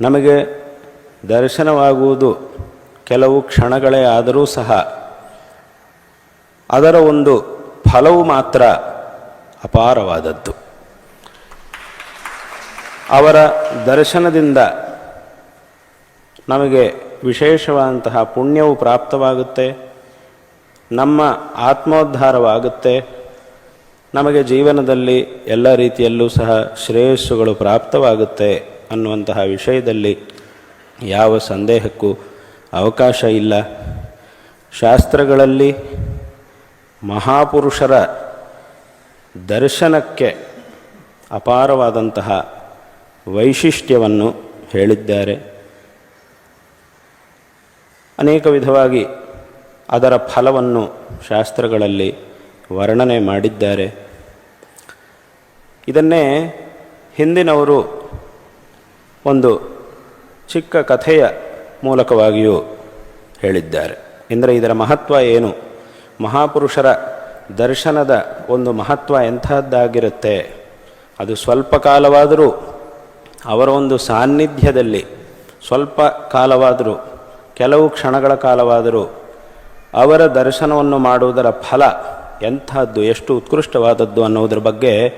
ನಮಗೆ ದರ್ಶನವಾಗುವುದು ಕೆಲವು ಕ್ಷಣಗಳೇ ಆದರೂ ಸಹ ಅದರ ಒಂದು ಫಲವು ಮಾತ್ರ ಅಪಾರವಾದದ್ದು. ಅವರ ದರ್ಶನದಿಂದ ನಮಗೆ ವಿಶೇಷವಾದಂತಹ ಪುಣ್ಯವು ಪ್ರಾಪ್ತವಾಗುತ್ತೆ, ನಮ್ಮ ಆತ್ಮೋದ್ಧಾರವಾಗುತ್ತೆ, ನಮಗೆ ಜೀವನದಲ್ಲಿ ಎಲ್ಲ ರೀತಿಯಲ್ಲೂ ಸಹ ಶ್ರೇಯಸ್ಸುಗಳು ಪ್ರಾಪ್ತವಾಗುತ್ತೆ. ಅನ್ನುವಂತಹ ವಿಷಯದಲ್ಲಿ ಯಾವ ಸಂದೇಹಕ್ಕೂ ಅವಕಾಶ ಇಲ್ಲ. ಶಾಸ್ತ್ರಗಳಲ್ಲಿ ಮಹಾಪುರುಷರ ದರ್ಶನಕ್ಕೆ ಅಪಾರವಾದಂತಹ ವೈಶಿಷ್ಟ್ಯವನ್ನು ಹೇಳಿದ್ದಾರೆ. ಅನೇಕ ವಿಧವಾಗಿ ಅದರ ಫಲವನ್ನು ಶಾಸ್ತ್ರಗಳಲ್ಲಿ ವರ್ಣನೆ ಮಾಡಿದ್ದಾರೆ. ಇದನ್ನೇ ಹಿಂದಿನವರು ಒಂದು ಚಿಕ್ಕ ಕಥೆಯ ಮೂಲಕವಾಗಿಯೂ ಹೇಳಿದ್ದಾರೆ. ಎಂದರೆ ಇದರ ಮಹತ್ವ ಏನು? ಮಹಾಪುರುಷರ ದರ್ಶನದ ಒಂದು ಮಹತ್ವ ಎಂಥದ್ದಾಗಿರುತ್ತೆ? ಅದು ಸ್ವಲ್ಪ ಕಾಲವಾದರೂ ಅವರ ಒಂದು ಸಾನ್ನಿಧ್ಯದಲ್ಲಿ ಸ್ವಲ್ಪ ಕಾಲವಾದರೂ, ಕೆಲವು ಕ್ಷಣಗಳ ಕಾಲವಾದರೂ ಅವರ ದರ್ಶನವನ್ನು ಮಾಡುವುದರ ಫಲ ಎಂಥದ್ದು, ಎಷ್ಟು ಉತ್ಕೃಷ್ಟವಾದದ್ದು ಅನ್ನೋದ್ರ ಬಗ್ಗೆ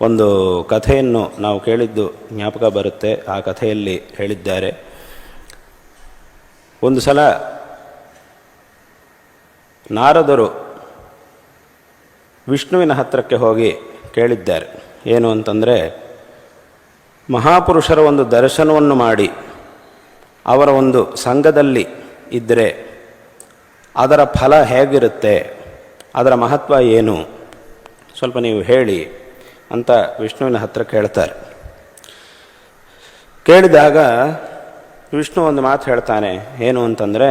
ಒಂದು ಕಥೆಯನ್ನು ನಾವು ಕೇಳಿದ್ದು ಜ್ಞಾಪಕ ಬರುತ್ತೆ. ಆ ಕಥೆಯಲ್ಲಿ ಹೇಳಿದ್ದಾರೆ. ಒಂದು ಸಲ ನಾರದರು ವಿಷ್ಣುವಿನ ಹತ್ತಿರಕ್ಕೆ ಹೋಗಿ ಕೇಳಿದ್ದಾರೆ. ಏನು ಅಂತಂದರೆ, ಮಹಾಪುರುಷರ ಒಂದು ದರ್ಶನವನ್ನು ಮಾಡಿ ಅವರ ಒಂದು ಸಂಘದಲ್ಲಿ ಇದ್ದರೆ ಅದರ ಫಲ ಹೇಗಿರುತ್ತೆ, ಅದರ ಮಹತ್ವ ಏನು? ಸ್ವಲ್ಪ ನೀವು ಹೇಳಿ. ಅಂತ ವಿಷ್ಣುವಿನ ಹತ್ರ ಕೇಳ್ತಾರೆ. ಕೇಳಿದಾಗ ವಿಷ್ಣು ಒಂದು ಮಾತು ಹೇಳ್ತಾನೆ, ಏನು ಅಂತಂದರೆ,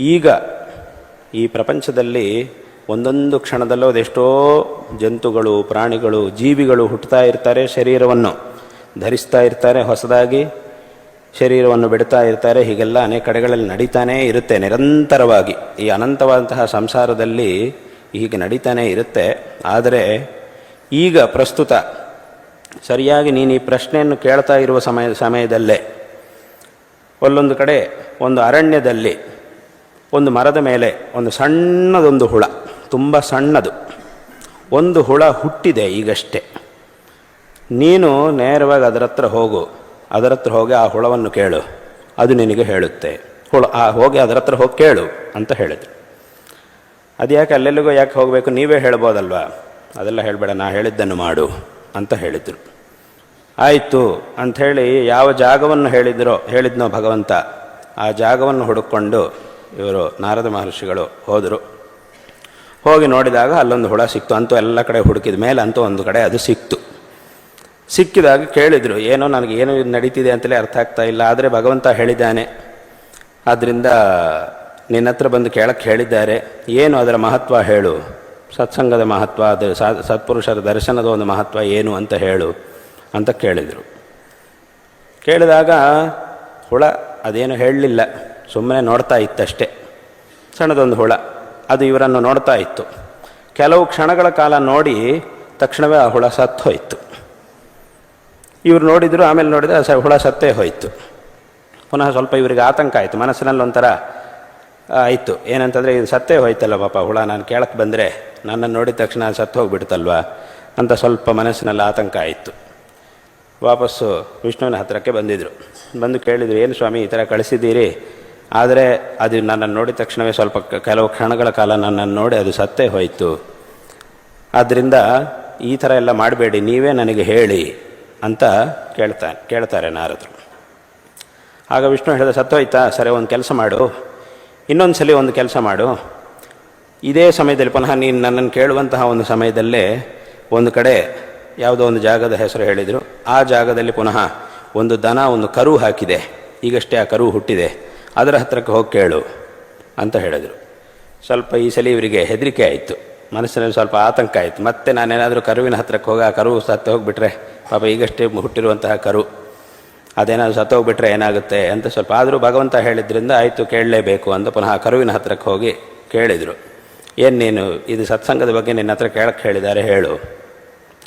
ಈಗ ಈ ಪ್ರಪಂಚದಲ್ಲಿ ಒಂದೊಂದು ಕ್ಷಣದಲ್ಲೂ ಅದೆಷ್ಟೋ ಜಂತುಗಳು, ಪ್ರಾಣಿಗಳು, ಜೀವಿಗಳು ಹುಟ್ಟುತ್ತಾ ಇರ್ತಾರೆ ಶರೀರವನ್ನು. ಧರಿಸ್ತಾ ಇರ್ತಾರೆ ಹೊಸದಾಗಿ, ಶರೀರವನ್ನು ಬಿಡ್ತಾ ಇರ್ತಾರೆ, ಹೀಗೆಲ್ಲ ಅನೇಕ ಕಡೆಗಳಲ್ಲಿ ನಡೀತಾನೇ ಇರುತ್ತೆ ನಿರಂತರವಾಗಿ. ಈ ಅನಂತವಾದಂತಹ ಸಂಸಾರದಲ್ಲಿ ಹೀಗೆ ನಡೀತಾನೆ ಇರುತ್ತೆ. ಆದರೆ ಈಗ ಪ್ರಸ್ತುತ ಸರಿಯಾಗಿ ನೀನು ಈ ಪ್ರಶ್ನೆಯನ್ನು ಕೇಳ್ತಾ ಇರುವ ಸಮಯ ಸಮಯದಲ್ಲೇ ಅಲ್ಲೊಂದು ಕಡೆ ಒಂದು ಅರಣ್ಯದಲ್ಲಿ ಒಂದು ಮರದ ಮೇಲೆ ಒಂದು ಸಣ್ಣದೊಂದು ಹುಳ, ತುಂಬ ಸಣ್ಣದು. ಒಂದು ಹುಳ ಹುಟ್ಟಿದೆ ಈಗಷ್ಟೇ. ನೀನು ನೇರವಾಗಿ ಅದರ ಹತ್ರ ಹೋಗು, ಅದರ ಹತ್ರ ಹೋಗಿ ಆ ಹುಳವನ್ನು ಕೇಳು, ಅದು ನಿನಗೆ ಹೇಳುತ್ತೆ. ಹುಳ, ಆ ಹೋಗಿ ಅದರ ಹತ್ರ ಹೋಗಿ ಕೇಳು ಅಂತ ಹೇಳಿದ್ರು. ಅದು ಯಾಕೆ ಅಲ್ಲೆಲ್ಲಿಗೂ ಯಾಕೆ ಹೋಗಬೇಕು? ನೀವೇ ಹೇಳ್ಬೋದಲ್ವಾ? ಅದೆಲ್ಲ ಹೇಳಬೇಡ, ನಾ ಹೇಳಿದ್ದನ್ನು ಮಾಡು ಅಂತ ಹೇಳಿದರು. ಆಯಿತು ಅಂಥೇಳಿ ಯಾವ ಜಾಗವನ್ನು ಹೇಳಿದರೋ, ಹೇಳಿದ್ನೋ ಭಗವಂತ, ಆ ಜಾಗವನ್ನು ಹುಡುಕೊಂಡು ಇವರು ನಾರದ ಮಹರ್ಷಿಗಳು ಹೋದರು. ಹೋಗಿ ನೋಡಿದಾಗ ಅಲ್ಲೊಂದು ಹುಳ ಸಿಕ್ತು, ಅಂತೂ ಎಲ್ಲ ಕಡೆ ಹುಡುಕಿದ ಮೇಲೆ ಅಂತೂ ಒಂದು ಕಡೆ ಅದು ಸಿಕ್ತು. ಸಿಕ್ಕಿದಾಗ ಕೇಳಿದರು, ಏನೋ ನನಗೆ ಏನು ನಡೀತಿದೆ ಅಂತಲೇ ಅರ್ಥ ಆಗ್ತಾ ಇಲ್ಲ, ಆದರೆ ಭಗವಂತ ಹೇಳಿದ್ದಾನೆ. ಆದ್ದರಿಂದ ನಿನ್ನ ಹತ್ರ ಬಂದು ಕೇಳಕ್ಕೆ ಹೇಳಿದ್ದಾರೆ, ಏನು ಅದರ ಮಹತ್ವ ಹೇಳು. ಸತ್ಸಂಗದ ಮಹತ್ವ ಅದು ಸತ್ಪುರುಷರ ದರ್ಶನದ ಒಂದು ಮಹತ್ವ ಏನು ಅಂತ ಹೇಳು ಅಂತ ಕೇಳಿದರು. ಕೇಳಿದಾಗ ಹುಳ ಅದೇನು ಹೇಳಲಿಲ್ಲ ಸುಮ್ಮನೆ ನೋಡ್ತಾ ಇತ್ತಷ್ಟೇ. ಸಣ್ಣದೊಂದು ಹುಳ, ಅದು ಇವರನ್ನು ನೋಡ್ತಾ ಇತ್ತು. ಕೆಲವು ಕ್ಷಣಗಳ ಕಾಲ ನೋಡಿ ತಕ್ಷಣವೇ ಆ ಹುಳ ಸತ್ತು ಹೋಯಿತು. ಇವರು ನೋಡಿದರು, ಆಮೇಲೆ ನೋಡಿದರೆ ಸ, ಹುಳ ಸತ್ತೇ ಹೋಯಿತು. ಪುನಃ ಸ್ವಲ್ಪ ಇವರಿಗೆ ಆತಂಕ ಆಯಿತು ಮನಸ್ಸಿನಲ್ಲಿ ಒಂಥರ ಆಯಿತು. ಏನಂತಂದರೆ ಇದು ಸತ್ತೇ ಹೋಯ್ತಲ್ಲ ಪಾಪ ಹುಳ, ನಾನು ಕೇಳಕ್ಕೆ ಬಂದರೆ. ನನ್ನನ್ನು ನೋಡಿದ ತಕ್ಷಣ ಸತ್ತು ಹೋಗಿಬಿಡ್ತಲ್ವ? ಅಂತ ಸ್ವಲ್ಪ ಮನಸ್ಸಿನಲ್ಲಿ ಆತಂಕ ಆಯಿತು. ವಾಪಸ್ಸು ವಿಷ್ಣುವಿನ ಹತ್ತಿರಕ್ಕೆ ಬಂದಿದ್ದರು ಬಂದು ಕೇಳಿದರು, ಏನು ಸ್ವಾಮಿ ಈ ಥರ ಕಳಿಸಿದ್ದೀರಿ? ಆದರೆ ಅದು ನನ್ನನ್ನು ನೋಡಿದ ತಕ್ಷಣವೇ ಸ್ವಲ್ಪ ಕೆಲವು ಕ್ಷಣಗಳ ಕಾಲ ನನ್ನನ್ನು ನೋಡಿ ಅದು ಸತ್ತೇ ಹೋಯಿತು. ಆದ್ದರಿಂದ ಈ ಥರ ಎಲ್ಲ ಮಾಡಬೇಡಿ, ನೀವೇ ನನಗೆ ಹೇಳಿ ಅಂತ ಕೇಳ್ತಾ, ಕೇಳ್ತಾರೆ ನಾರದರು. ಆಗ ವಿಷ್ಣು ಹೇಳಿದ, ಸತ್ತೋಯ್ತಾ? ಸರಿ, ಒಂದು ಕೆಲಸ ಮಾಡು. ಇನ್ನೊಂದು ಸಲ ಒಂದು ಕೆಲಸ ಮಾಡು. ಇದೇ ಸಮಯದಲ್ಲಿ ಪುನಃ ನೀನು ನನ್ನನ್ನು ಕೇಳುವಂತಹ ಒಂದು ಸಮಯದಲ್ಲೇ ಒಂದು ಕಡೆ ಯಾವುದೋ ಒಂದು ಜಾಗದ ಹೆಸರು ಹೇಳಿದರು. ಆ ಜಾಗದಲ್ಲಿ ಪುನಃ ಒಂದು ದನ, ಒಂದು ಕರು ಹಾಕಿದೆ. ಈಗಷ್ಟೇ ಆ ಕರು ಹುಟ್ಟಿದೆ. ಅದರ ಹತ್ರಕ್ಕೆ ಹೋಗಿ ಕೇಳು ಅಂತ ಹೇಳಿದರು. ಸ್ವಲ್ಪ ಈ ಸಲ ಇವರಿಗೆ ಹೆದರಿಕೆ ಆಯಿತು. ಮನಸ್ಸಿನಲ್ಲಿ ಸ್ವಲ್ಪ ಆತಂಕ ಆಯಿತು. ಮತ್ತೆ ನಾನೇನಾದರೂ ಕರುವಿನ ಹತ್ರಕ್ಕೆ ಹೋಗಿ ಆ ಕರು ಸತ್ತು ಹೋಗಿಬಿಟ್ರೆ, ಪಾಪ ಈಗಷ್ಟೇ ಹುಟ್ಟಿರುವಂತಹ ಕರು, ಅದೇನಾದರೂ ಸತ್ತು ಹೋಗ್ಬಿಟ್ರೆ ಏನಾಗುತ್ತೆ ಅಂತ ಸ್ವಲ್ಪ ಆದರೂ ಭಗವಂತ ಹೇಳಿದ್ರಿಂದ ಆಯಿತು, ಕೇಳಲೇಬೇಕು ಅಂತ ಪುನಃ ಕರುವಿನ ಹತ್ರಕ್ಕೆ ಹೋಗಿ ಕೇಳಿದರು. ಏನು ನೀನು ಇದು ಸತ್ಸಂಗದ ಬಗ್ಗೆ ನಿನ್ನ ಹತ್ರ ಕೇಳಕ್ಕೆ ಹೇಳಿದ್ದಾರೆ, ಹೇಳು.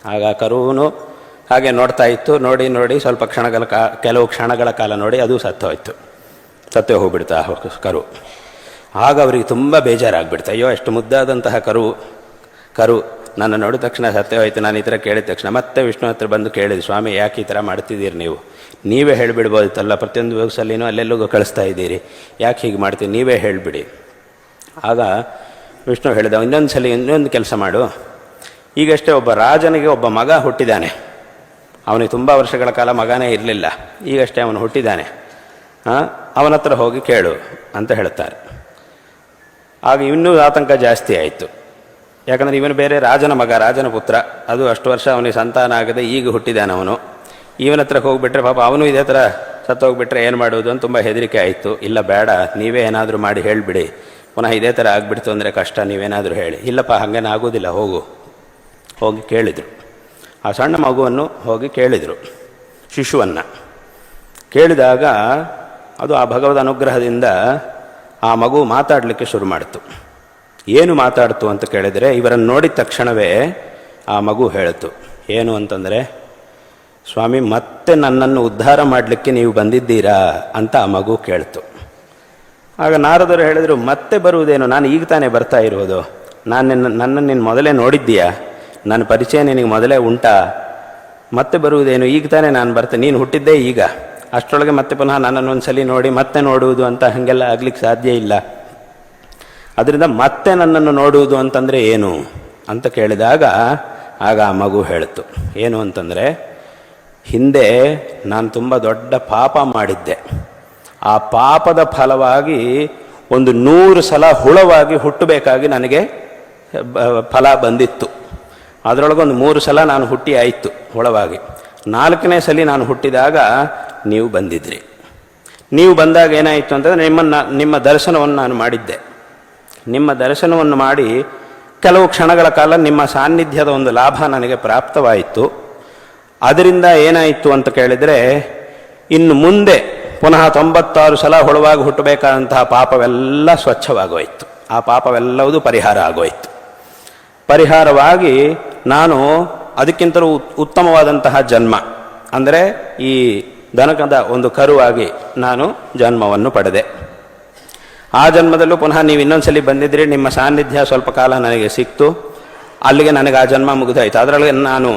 ಆಗ ಕರುವನು ಹಾಗೆ ನೋಡ್ತಾ ಇತ್ತು. ನೋಡಿ ನೋಡಿ, ಸ್ವಲ್ಪ ಕ್ಷಣಗಳ ಕಾ, ಕೆಲವು ಕ್ಷಣಗಳ ಕಾಲ ನೋಡಿ, ಅದು ಸತ್ತೋಯ್ತು. ಸತ್ತೇ ಹೋಗ್ಬಿಡ್ತಾ ಕರು. ಆಗ ಅವರಿಗೆ ತುಂಬ ಬೇಜಾರಾಗ್ಬಿಡ್ತು. ಅಯ್ಯೋ ಎಷ್ಟು ಮುದ್ದಾದಂತಹ ಕರು ಕರು, ನನ್ನ ನೋಡಿದ ತಕ್ಷಣ ಸತ್ಯ ಹೋಯ್ತು. ನಾನು ಈ ಥರ ಕೇಳಿದ ತಕ್ಷಣ ಮತ್ತೆ ವಿಷ್ಣು ಹತ್ರ ಬಂದು ಕೇಳಿದೆ, ಸ್ವಾಮಿ, ಯಾಕೆ ಈ ಥರ ಮಾಡ್ತಿದ್ದೀರಿ ನೀವು? ನೀವೇ ಹೇಳಿಬಿಡ್ಬೋದಿತ್ತಲ್ಲ ಪ್ರತಿಯೊಂದು ವ್ಯವಸ್ಥೆಯಲ್ಲಿನೂ ಅಲ್ಲೆಲ್ಲಿಗೂ ಕಳಿಸ್ತಾ ಇದ್ದೀರಿ. ಯಾಕೆ ಹೀಗೆ ಮಾಡ್ತೀರಿ? ನೀವೇ ಹೇಳಿಬಿಡಿ. ಆಗ ವಿಷ್ಣು ಹೇಳಿದ, ಇನ್ನೊಂದು ಸಲ ಇನ್ನೊಂದು ಕೆಲಸ ಮಾಡು. ಈಗಷ್ಟೇ ಒಬ್ಬ ರಾಜನಿಗೆ ಒಬ್ಬ ಮಗ ಹುಟ್ಟಿದ್ದಾನೆ ಅವನಿಗೆ ತುಂಬ ವರ್ಷಗಳ ಕಾಲ ಮಗನೇ ಇರಲಿಲ್ಲ. ಈಗಷ್ಟೇ ಅವನು ಹುಟ್ಟಿದ್ದಾನೆ ಅವನ ಹತ್ರ ಹೋಗಿ ಕೇಳು ಅಂತ ಹೇಳುತ್ತಾರೆ. ಆಗ ಇನ್ನೂ ಆತಂಕ ಜಾಸ್ತಿ ಆಯಿತು. ಯಾಕಂದರೆ ಇವನು ಬೇರೆ ರಾಜನ ಮಗ, ರಾಜನ ಪುತ್ರ. ಅದು ಅಷ್ಟು ವರ್ಷ ಅವನಿಗೆ ಸಂತಾನ ಆಗದೆ ಈಗ ಹುಟ್ಟಿದ್ದಾನೆ ಅವನು. ಇವನ ಹತ್ರ ಹೋಗಿಬಿಟ್ರೆ ಪಾಪ ಅವನು ಇದೇ ಥರ ಸತ್ತೋಗ್ಬಿಟ್ರೆ ಏನು ಮಾಡೋದು ಅಂತ ತುಂಬ ಹೆದರಿಕೆ ಆಯಿತು. ಇಲ್ಲ, ಬೇಡ, ನೀವೇ ಏನಾದರೂ ಮಾಡಿ, ಹೇಳಿಬಿಡಿ. ಪುನಃ ಇದೇ ಥರ ಆಗಿಬಿಡ್ತು ಅಂದರೆ ಕಷ್ಟ, ನೀವೇನಾದರೂ ಹೇಳಿ. ಇಲ್ಲಪ್ಪ, ಹಾಗೇನು ಆಗೋದಿಲ್ಲ, ಹೋಗು. ಹೋಗಿ ಕೇಳಿದರು. ಆ ಸಣ್ಣ ಮಗುವನ್ನು ಹೋಗಿ ಕೇಳಿದರು, ಶಿಶುವನ್ನು. ಕೇಳಿದಾಗ ಅದು ಆ ಭಗವದ್ ಅನುಗ್ರಹದಿಂದ ಆ ಮಗು ಮಾತಾಡಲಿಕ್ಕೆ ಶುರು ಮಾಡಿತು. ಏನು ಮಾತಾಡ್ತು ಅಂತ ಕೇಳಿದರೆ, ಇವರನ್ನು ನೋಡಿದ ತಕ್ಷಣವೇ ಆ ಮಗು ಹೇಳಿತು, ಏನು ಅಂತಂದರೆ, ಸ್ವಾಮಿ, ಮತ್ತೆ ನನ್ನನ್ನು ಉದ್ಧಾರ ಮಾಡಲಿಕ್ಕೆ ನೀವು ಬಂದಿದ್ದೀರಾ? ಅಂತ ಆ ಮಗು ಕೇಳ್ತು. ಆಗ ನಾರದರು ಹೇಳಿದರು, ಮತ್ತೆ ಬರುವುದೇನು? ನಾನು ಈಗ ತಾನೇ ಬರ್ತಾ ಇರುವುದು. ನಾನು ನಿನ್ನ, ನನ್ನನ್ನು ನೀನು ಮೊದಲೇ ನೋಡಿದ್ದೀಯಾ? ನನ್ನ ಪರಿಚಯ ನಿನಗೆ ಮೊದಲೇ ಉಂಟಾ? ಮತ್ತೆ ಬರುವುದೇನು? ಈಗ ತಾನೇ ನಾನು ಬರ್ತೇನೆ. ನೀನು ಹುಟ್ಟಿದ್ದೇ ಈಗ. ಅಷ್ಟರೊಳಗೆ ಮತ್ತೆ ಪುನಃ ನನ್ನನ್ನು ಒಂದ್ಸಲಿ ನೋಡಿ ಮತ್ತೆ ನೋಡುವುದು ಅಂತ ಹಾಗೆಲ್ಲ ಆಗ್ಲಿಕ್ಕೆ ಸಾಧ್ಯ ಇಲ್ಲ. ಅದರಿಂದ ಮತ್ತೆ ನನ್ನನ್ನು ನೋಡುವುದು ಅಂತಂದರೆ ಏನು? ಅಂತ ಕೇಳಿದಾಗ ಆಗ ಆ ಮಗು ಹೇಳಿತು ಏನು ಅಂತಂದರೆ, ಹಿಂದೆ ನಾನು ತುಂಬ ದೊಡ್ಡ ಪಾಪ ಮಾಡಿದ್ದೆ. ಆ ಪಾಪದ ಫಲವಾಗಿ ಒಂದು ನೂರು ಸಲ ಹುಳವಾಗಿ ಹುಟ್ಟಬೇಕಾಗಿ ನನಗೆ ಫಲ ಬಂದಿತ್ತು. ಅದರೊಳಗೊಂದು ಮೂರು ಸಲ ನಾನು ಹುಟ್ಟಿ ಆಯಿತು ಹುಳವಾಗಿ. ನಾಲ್ಕನೇ ಸಲ ನಾನು ಹುಟ್ಟಿದಾಗ ನೀವು ಬಂದಿದ್ರಿ. ನೀವು ಬಂದಾಗ ಏನಾಯಿತು ಅಂತಂದರೆ ನಿಮ್ಮನ್ನು, ನಿಮ್ಮ ದರ್ಶನವನ್ನು ನಾನು ಮಾಡಿದ್ದೆ. ನಿಮ್ಮ ದರ್ಶನವನ್ನು ಮಾಡಿ ಕೆಲವು ಕ್ಷಣಗಳ ಕಾಲ ನಿಮ್ಮ ಸಾನ್ನಿಧ್ಯದ ಒಂದು ಲಾಭ ನನಗೆ ಪ್ರಾಪ್ತವಾಯಿತು. ಅದರಿಂದ ಏನಾಯಿತು ಅಂತ ಕೇಳಿದರೆ, ಇನ್ನು ಮುಂದೆ ಪುನಃ ತೊಂಬತ್ತಾರು ಸಲ ಹುಳುವಾಗಿ ಹುಟ್ಟಬೇಕಾದಂತಹ ಪಾಪವೆಲ್ಲ ಸ್ವಚ್ಛವಾಗೋಯಿತು. ಆ ಪಾಪವೆಲ್ಲವೂ ಪರಿಹಾರ ಆಗೋಯಿತು. ಪರಿಹಾರವಾಗಿ ನಾನು ಅದಕ್ಕಿಂತಲೂ ಉತ್ತಮವಾದಂತಹ ಜನ್ಮ, ಅಂದರೆ ಈ ದನಕದ ಒಂದು ಕರುವಾಗಿ ನಾನು ಜನ್ಮವನ್ನು ಪಡೆದೆ. ಆ ಜನ್ಮದಲ್ಲೂ ಪುನಃ ನೀವು ಇನ್ನೊಂದ್ಸಲಿ ಬಂದಿದ್ರಿ ನಿಮ್ಮ ಸಾನ್ನಿಧ್ಯ ಸ್ವಲ್ಪ ಕಾಲ ನನಗೆ ಸಿಕ್ತು, ಅಲ್ಲಿಗೆ ನನಗೆ ಆ ಜನ್ಮ ಮುಗಿದಾಯಿತು. ಅದರೊಳಗೆ ನಾನು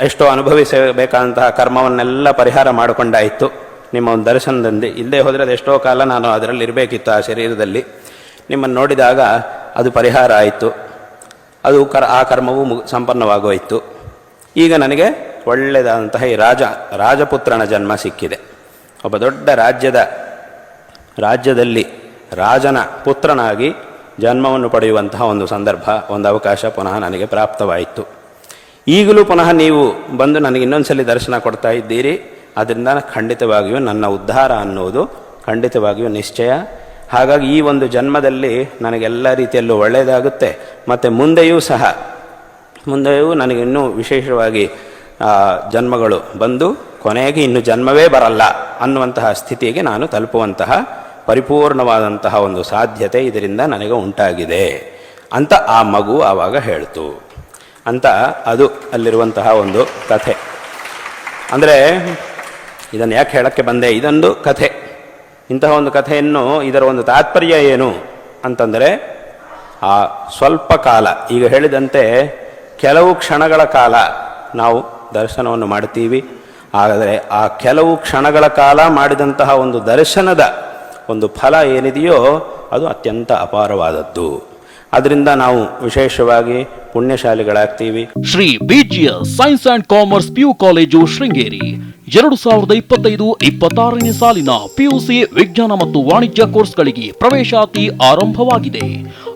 ಎಷ್ಟೋ ಅನುಭವಿಸಬೇಕಾದಂತಹ ಕರ್ಮವನ್ನೆಲ್ಲ ಪರಿಹಾರ ಮಾಡಿಕೊಂಡಾಯಿತು. ನಿಮ್ಮ ಒಂದು ದರ್ಶನದಂದೆ ಇಲ್ಲದೆ ಹೋದರೆ ಅದೆಷ್ಟೋ ಕಾಲ ನಾನು ಅದರಲ್ಲಿ ಇರಬೇಕಿತ್ತು ಆ ಶರೀರದಲ್ಲಿ. ನಿಮ್ಮನ್ನು ನೋಡಿದಾಗ ಅದು ಪರಿಹಾರ ಆಯಿತು. ಅದು ಕರ್, ಆ ಕರ್ಮವು ಮುಗ್, ಸಂಪನ್ನವಾಗೋಯಿತು. ಈಗ ನನಗೆ ಒಳ್ಳೆಯದಾದಂತಹ ಈ ರಾಜ, ರಾಜಪುತ್ರನ ಜನ್ಮ ಸಿಕ್ಕಿದೆ. ಒಬ್ಬ ದೊಡ್ಡ ರಾಜ್ಯದ, ರಾಜ್ಯದಲ್ಲಿ ರಾಜನ ಪುತ್ರನಾಗಿ ಜನ್ಮವನ್ನು ಪಡೆಯುವಂತಹ ಒಂದು ಸಂದರ್ಭ, ಒಂದು ಅವಕಾಶ ಪುನಃ ನನಗೆ ಪ್ರಾಪ್ತವಾಯಿತು. ಈಗಲೂ ಪುನಃ ನೀವು ಬಂದು ನನಗೆ ಇನ್ನೊಂದು ಸಲ ದರ್ಶನ ಕೊಡ್ತಾ ಇದ್ದೀರಿ. ಅದರಿಂದ ಖಂಡಿತವಾಗಿಯೂ ನನ್ನ ಉದ್ಧಾರ ಅನ್ನೋದು ಖಂಡಿತವಾಗಿಯೂ ನಿಶ್ಚಯ. ಹಾಗಾಗಿ ಈ ಒಂದು ಜನ್ಮದಲ್ಲಿ ನನಗೆಲ್ಲ ರೀತಿಯಲ್ಲೂ ಒಳ್ಳೆಯದಾಗುತ್ತೆ. ಮತ್ತು ಮುಂದೆಯೂ ಸಹ, ಮುಂದೆಯೂ ನನಗೆ ಇನ್ನೂ ವಿಶೇಷವಾಗಿ ಜನ್ಮಗಳು ಬಂದು ಕೊನೆಗೆ ಇನ್ನು ಜನ್ಮವೇ ಬರಲ್ಲ ಅನ್ನುವಂತಹ ಸ್ಥಿತಿಗೆ ನಾನು ತಲುಪುವಂತಹ ಪರಿಪೂರ್ಣವಾದಂತಹ ಒಂದು ಸಾಧ್ಯತೆ ಇದರಿಂದ ನನಗೆ ಉಂಟಾಗಿದೆ ಅಂತ ಆ ಮಗು ಆವಾಗ ಹೇಳ್ತು. ಅಂತ ಅದು ಅಲ್ಲಿರುವಂತಹ ಒಂದು ಕಥೆ. ಅಂದರೆ ಇದನ್ನು ಯಾಕೆ ಹೇಳಕ್ಕೆ ಬಂದೆ? ಇದೊಂದು ಕಥೆ. ಇಂತಹ ಒಂದು ಕಥೆಯನ್ನು ಇದರ ಒಂದು ತಾತ್ಪರ್ಯ ಏನು ಅಂತಂದರೆ, ಆ ಸ್ವಲ್ಪ ಕಾಲ, ಈಗ ಹೇಳಿದಂತೆ ಕೆಲವು ಕ್ಷಣಗಳ ಕಾಲ ನಾವು ದರ್ಶನವನ್ನು ಮಾಡ್ತೀವಿ. ಆದರೆ ಆ ಕೆಲವು ಕ್ಷಣಗಳ ಕಾಲ ಮಾಡಿದಂತಹ ಒಂದು ದರ್ಶನದ ಒಂದು ಫಲ ಏನಿದೆಯೋ ಅದು ಅತ್ಯಂತ ಅಪಾರವಾದದ್ದು. ಅದರಿಂದ ನಾವು ವಿಶೇಷವಾಗಿ ಪುಣ್ಯಶಾಲಿಗಳಾಗ್ತೀವಿ. Shri BGS science and commerce PU college Sringeri. ಎರಡು ಸಾವಿರದ ಇಪ್ಪತ್ತೈದು, ಇಪ್ಪತ್ತಾರನೇ ಸಾಲಿನ ಪಿಯುಸಿ ವಿಜ್ಞಾನ ಮತ್ತು ವಾಣಿಜ್ಯ ಕೋರ್ಸ್ಗಳಿಗೆ ಪ್ರವೇಶಾತಿ ಆರಂಭವಾಗಿದೆ.